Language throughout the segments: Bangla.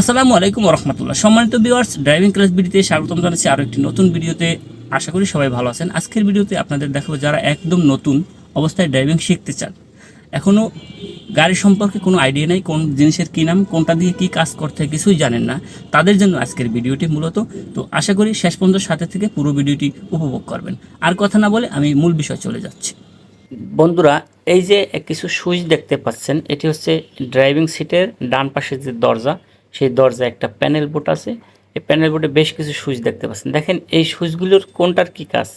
আসসালামু আলাইকুম রহমতুল্লাহ সম্মানিত ভিউয়ার্স ড্রাইভিং ক্লাস ভিডিওতে স্বাগতম জানাচ্ছি আরও একটি নতুন ভিডিওতে। আশা করি সবাই ভালো আছেন। আজকের ভিডিওতে আপনাদের দেখাবো যারা একদম নতুন অবস্থায় ড্রাইভিং শিখতে চান। এখনও গাড়ি সম্পর্কে কোনো আইডিয়া নেই, কোন জিনিসের কী নাম, কোনটা দিয়ে কী কাজ করতে হয় কিছুই জানেন না। তাদের জন্য আজকের ভিডিওটি মূলত। তো আশা করি শেষ পর্যন্ত সাথে থেকে পুরো ভিডিওটি উপভোগ করবেন। আর কথা না বলে আমি মূল বিষয় চলে যাচ্ছি। বন্ধুরা, এই যে কিছু সুইচ দেখতে পাচ্ছেন, এটি হচ্ছে ড্রাইভিং সিটের ডান পাশের যে দরজা সেই দরজা একটা প্যানেল বোর্ড আছে। এই প্যানেল বোর্ডে বেশ কিছু সুইচ দেখতে পাচ্ছেন। দেখেন, এই সুইচগুলোর কোনটার কি কাজ?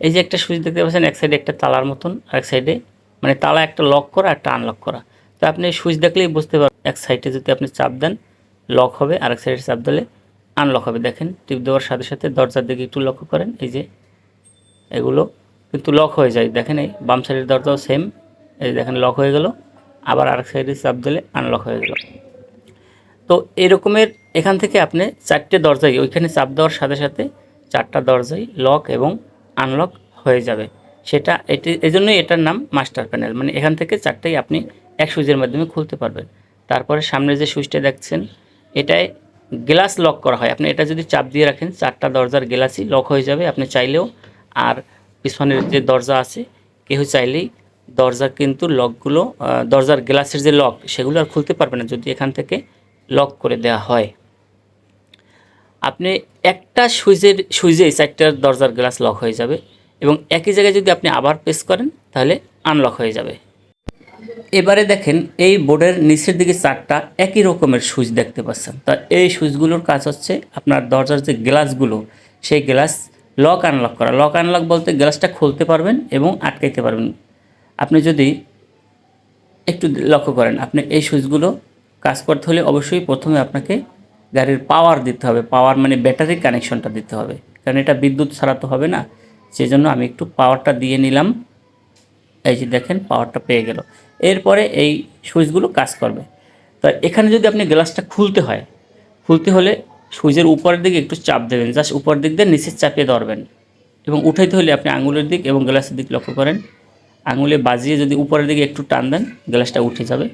এই যে একটা সুইচ দেখতে পাচ্ছেন, এক সাইডে একটা তালার মতন আর এক সাইডে মানে তালা একটা লক করা, একটা আনলক করা। তো আপনি এই সুইচ দেখলেই বুঝতে পারবেন, এক সাইডে যদি আপনি চাপ দেন লক হবে আর এক সাইডে চাপ দিলে আনলক হবে। দেখেন, টিপ দেওয়ার সাথে সাথে দরজার দিকে একটু লক্ষ্য করেন, এই যে এগুলো কিন্তু লক হয়ে যায়। দেখেন, এই বাম সাইডের দরজাও সেম এই দেখেন লক হয়ে গেল, আবার আরেক সাইডে চাপ দিলে আনলক হয়ে গেল। তো এরকমের এখান থেকে আপনি চারটে দরজাই, ওইখানে চাপ দেওয়ার সাথে সাথে চারটা দরজাই লক এবং আনলক হয়ে যাবে। সেটা এটি এই জন্যই এটার নাম মাস্টার প্যানেল মানে এখান থেকে চারটেই আপনি এক সুইচের মাধ্যমে খুলতে পারবেন। তারপরে সামনে যে সুইচটা দেখছেন, এটায় গ্লাস লক করা হয়। আপনি এটা যদি চাপ দিয়ে রাখেন, চারটা দরজার গ্লাসই লক হয়ে যাবে। আপনি চাইলেও, আর পিছনের যে দরজা আছে, কেউ চাইলেই দরজা কিন্তু লকগুলো দরজার গ্লাসের যে লক সেগুলো আর খুলতে পারবে না। যদি এখান থেকে লক করে দেওয়া হয়। আপনি একটা সুইচের সুইচেই চারটার দরজার গ্লাস লক হয়ে যাবে এবং একই জায়গায় যদি আপনি আবার প্রেস করেন, তাহলে আনলক হয়ে যাবে। এবারে দেখেন, এই বোর্ডের নিচের দিকে চারটা একই রকমের সুইচ দেখতে পাচ্ছেন। তা এই সুইচগুলোর কাজ হচ্ছে আপনার দরজার যে গ্লাসগুলো, সেই গ্লাস লক আনলক করা। লক আনলক বলতে গ্লাসটা খুলতে পারবেন এবং আটকাইতে পারবেন। আপনি যদি একটু লক্ষ্য করেন, আপনি এই সুইচগুলো কাজ করতে হলে অবশ্যই প্রথমে আপনাকে গাড়ির পাওয়ার দিতে হবে। পাওয়ার মানে ব্যাটারি কানেকশনটা দিতে হবে। কারণ এটা বিদ্যুৎ ছাড়া তো হবে না। সেই জন্য আমি একটু পাওয়ারটা দিয়ে নিলাম। এই যে দেখেন পাওয়ারটা পেয়ে গেল। এরপরে এই সুইচগুলো কাজ করবে। তো এখানে যদি আপনি গ্লাসটা খুলতে হয়, খুলতে হলে সুইচের উপরের দিকে একটু চাপ দেবেন। জাস্ট উপরের দিক দিয়ে নিচে চাপিয়ে ধরবেন। এবং উঠাইতে হলে আপনি আঙুলের দিক এবং গ্লাসের দিক লক্ষ্য করেন। আঙুলে বাজিয়ে যদি উপরের দিকে একটু টান দেন গ্লাসটা উঠে যাবে।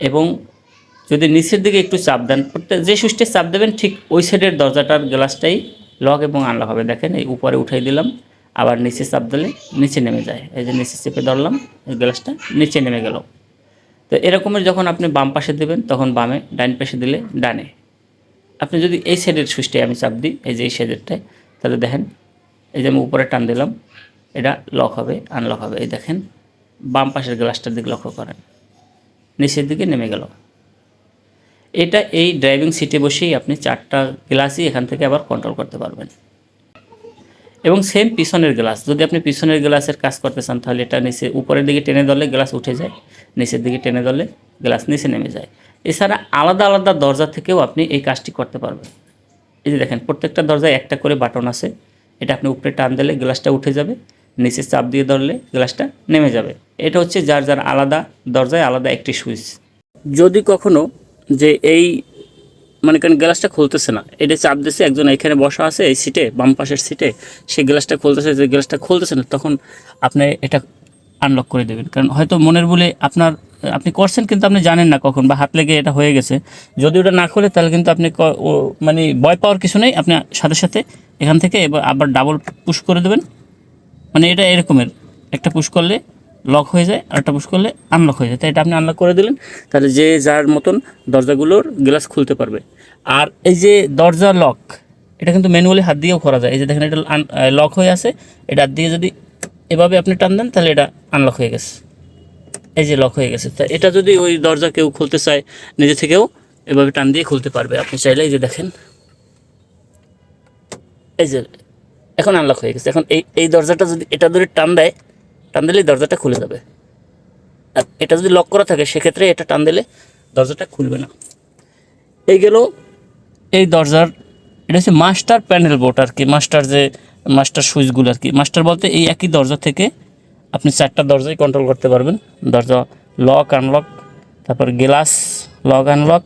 এবং যদি নিচের দিকে একটু চাপ দেন যে সুইচটা চাপ দেবেন, ঠিক ওই সাইডের দরজাটার গ্লাসটাই লক এবং আনলক হবে। দেখেন, এই উপরে উঠাই দিলাম, আবার নিচে চাপ দিলে নিচে নেমে যায়। এই যে নিচে চেপে ধরলাম, এই গ্লাসটা নিচে নেমে গেল। তো এরকমের যখন আপনি বাম পাশে দেবেন, তখন বামে, ডান পাশে দিলে ডানে। আপনি যদি এই সাইডের সুইচটাই আমি চাপ দিই, এই যে এই সাইডেরটায় তাহলে দেখেন, এই যে আমি উপরে টান দিলাম, এটা লক হবে আনলক হবে। এই দেখেন, বাম পাশের গ্লাসটার দিকে লক্ষ্য করেন। নিচের দিকে নেমে গেল। এটা এই ড্রাইভিং সিটে বসেই আপনি চারটা গ্লাসই এখান থেকে আবার কন্ট্রোল করতে পারবেন। এবং সেম পিছনের গ্লাস যদি আপনি পিছনের গ্লাসের কাজ করতে চান, তাহলে এটা নিচে উপরের দিকে টেনে ধরলে গ্লাস উঠে যায়, নিচের দিকে টেনে ধরলে গ্লাস নিচে নেমে যায়। এছাড়া আলাদা আলাদা দরজা থেকেও আপনি এই কাজটি করতে পারবেন। এই যে দেখেন, প্রত্যেকটা দরজায় একটা করে বাটন আছে। এটা আপনি উপরে টান দিলে গ্লাসটা উঠে যাবে, নিচে চাপ দিয়ে ধরলে গ্লাসটা নেমে যাবে। এটা হচ্ছে যার যার আলাদা দরজায় আলাদা একটি সুইচ যদি কখনো যে এই মানে কেন গ্লাসটা খুলতেছে না। এটা চাপ দিচ্ছে একজন এখানে বসা আছে এই সিটে বাম পাশের সিটে সেই গ্লাসটা খুলতেছে, যে গ্লাসটা খুলতেছে না, তখন আপনি এটা আনলক করে দেবেন। কারণ হয়তো মনের বলে আপনার, আপনি করছেন কিন্তু আপনি জানেন না কখন বা হাত লেগে এটা হয়ে গেছে। যদি ওটা না খোলে, তাহলে কিন্তু আপনি মানে ভয় পাওয়ার কিছু নেই। আপনি সাথে সাথে এখান থেকে এবার আবার ডাবল পুশ করে দেবেন। মানে এটা এরকমের একটা পুশ করলে লক হয়ে যায় আর একটা পুশ করলে আনলক হয়ে যায়। তাই এটা আপনি আনলক করে দিলেন, তাহলে যে যার মতন দরজাগুলোর গ্লাস খুলতে পারবে। আর এই যে দরজা লক এটা কিন্তু ম্যানুয়ালি হাত দিয়েও করা যায়। এই যে দেখেন এটা লক হয়ে আছে, এটা হাত দিয়ে যদি এভাবে আপনি টান দেন, তাহলে এটা আনলক হয়ে গেছে। এই যে লক হয়ে গেছে। তা এটা যদি ওই দরজা কেউ খুলতে চায়, নিজে থেকেও এভাবে টান দিয়ে খুলতে পারবে। আপনি চাইলে এই যে দেখেন, এই যে এখন আনলক হয়ে গেছে। এখন এই এই দরজাটা যদি এটা ধরে টান দেয় টান দিলেই দরজাটা খুলে যাবে। আর এটা যদি লক করা থাকে, সেক্ষেত্রে এটা টান দিলে দরজাটা খুলবে না। এই গেল এই দরজার, এটা হচ্ছে মাস্টার প্যানেল বোর্ড আর কি মাস্টার যে মাস্টার সুইচগুলো আর কি। মাস্টার বলতে এই একই দরজা থেকে আপনি চারটা দরজাই কন্ট্রোল করতে পারবেন। দরজা লক আনলক তারপর গ্লাস লক আনলক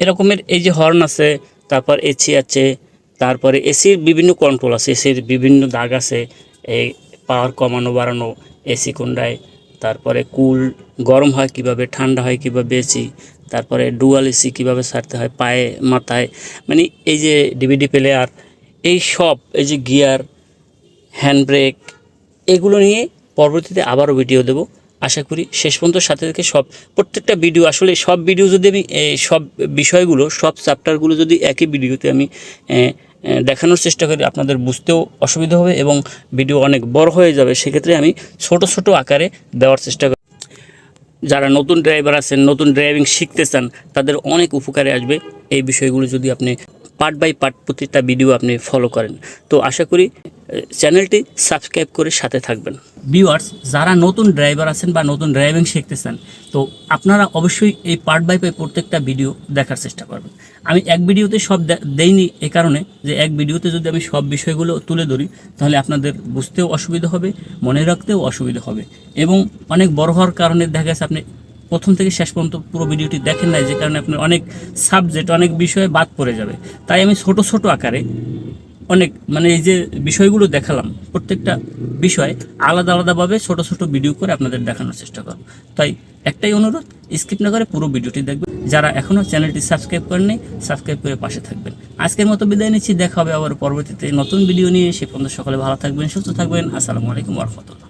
এরকমের এই যে হর্ন আছে, তারপর এসি আছে, তারপরে এসির বিভিন্ন কন্ট্রোল আছে এসির বিভিন্ন দাগ আছে, এই পাওয়ার কমানো, বাড়ানো, এসি কোনটায়? তারপরে কুল, গরম হয় কীভাবে, ঠান্ডা হয় কীভাবে এসি? তারপরে ডুয়াল এসি কীভাবে সারতে হয়, পায়ে, মাথায়? মানে এই যে ডিভিডি প্লেয়ার, এই সব, এই যে গিয়ার, হ্যান্ড ব্রেক, এগুলো নিয়ে পরবর্তীতে আবারও ভিডিও দেব। আশা করি শেষ পর্যন্ত সাথে থেকে সব, প্রত্যেকটা ভিডিও, আসলে সব ভিডিও যদি আমি সব বিষয়গুলো, সব চ্যাপ্টারগুলো যদি একই ভিডিওতে আমি দেখানোর চেষ্টা করি, আপনাদের বুঝতেও অসুবিধা হবে এবং ভিডিও অনেক বড় হয়ে যাবে, সেক্ষেত্রে আমি ছোট ছোট আকারে দেওয়ার চেষ্টা করি। যারা নতুন ড্রাইভার আছেন, নতুন ড্রাইভিং শিখতে চান, তাদের অনেক উপকারে আসবে এই বিষয়গুলো যদি আপনি পার্ট বাই পার্ট প্রতিটা ভিডিও আপনি ফলো করেন। তো আশা করি চ্যানেলটি সাবস্ক্রাইব করে সাথে থাকবেন। ভিউয়ার্স যারা নতুন ড্রাইভার আছেন বা নতুন ড্রাইভিং শিখতে চান, তো আপনারা অবশ্যই এই পার্ট বাই পার্ট প্রত্যেকটা ভিডিও দেখার চেষ্টা করবেন। আমি এক ভিডিওতে সব দেইনি এ কারণে যে এক ভিডিওতে যদি আমি সব বিষয়গুলো তুলে ধরি, তাহলে আপনাদের বুঝতেও অসুবিধা হবে, মনে রাখতেও অসুবিধা হবে। এবং অনেক বড় হওয়ার কারণে দেখা গেছে আপনি প্রথম থেকে শেষ পর্যন্ত পুরো ভিডিওটি দেখেন নাই, যে কারণে আপনার অনেক সাবজেক্ট অনেক বিষয়ে বাদ পড়ে যাবে। তাই আমি ছোট ছোট আকারে অনেক মানে এই যে বিষয়গুলো দেখালাম, প্রত্যেকটা বিষয় আলাদা আলাদাভাবে ছোট ছোট ভিডিও করে আপনাদের দেখানোর চেষ্টা করব। তাই একটাই অনুরোধ, স্কিপ না করে পুরো ভিডিওটি দেখবেন। যারা এখনও চ্যানেলটি সাবস্ক্রাইব করেনি সাবস্ক্রাইব করে পাশে থাকবেন। আজকের মতো বিদায় নিচ্ছি, দেখা হবে আবার পরবর্তীতে নতুন ভিডিও নিয়ে। সে পর্যন্ত সকলে ভালো থাকবেন, সুস্থ থাকবেন। আসসালামু আলাইকুম রহমতুল্লাহ।